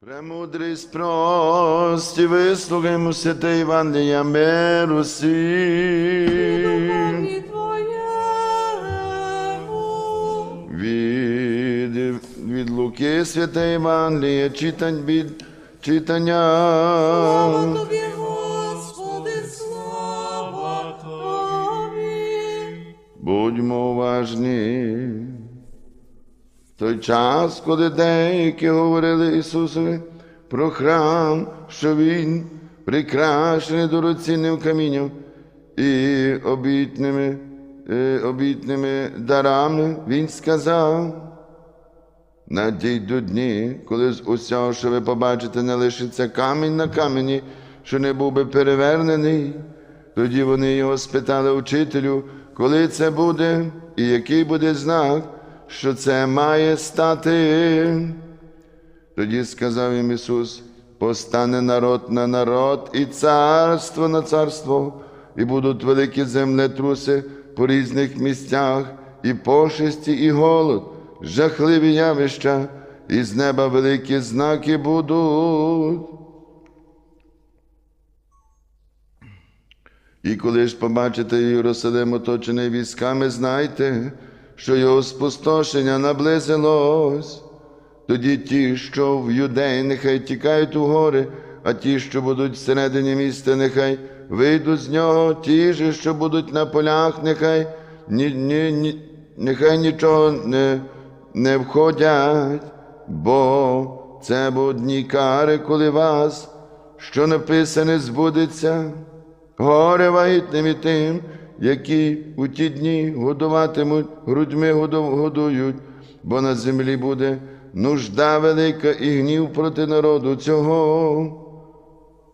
Премудрість прості, вислухаймо святе Євангелія миру сім. Від, від Луки святе Євангеліє, читань від читання. Слава Тобі, Господи, слава Тобі. Будьмо уважні. Той час, коли деякі говорили Ісусові про храм, що Він прикрашений дорогоцінним камінням і обітними, е, обітними дарами, Він сказав, Надійдуть дні, коли з усього, що ви побачите, не лишиться камінь на камені, що не був би перевернений. Тоді вони його спитали учителю, коли це буде, і який буде знак, що це має стати. Тоді сказав їм Ісус: постане народ на народ і царство на царство, і будуть великі землетруси по різних місцях, і пошесті, і голод, жахливі явища, і з неба великі знаки будуть. І коли ж побачите Єрусалим оточений військами, знайте, що його спустошення наблизилось. Тоді ті, що в юдеї, нехай тікають у гори, а ті, що будуть всередині міста, нехай вийдуть з нього, ті ж, що будуть на полях, нехай, ні, ні, ні, нехай нічого не, не входять, бо це будуть дні кари, коли вас, що написане, збудеться. Горе вагітним і тим, які у ті дні годуватимуть, грудьми годують, бо на землі буде нужда велика і гнів проти народу цього.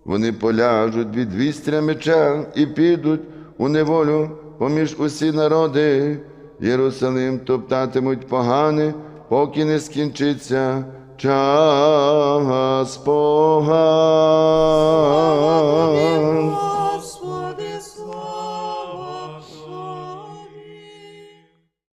Вони поляжуть від вістря меча і підуть у неволю поміж усі народи. Єрусалим топтатимуть погани, поки не скінчиться час поган.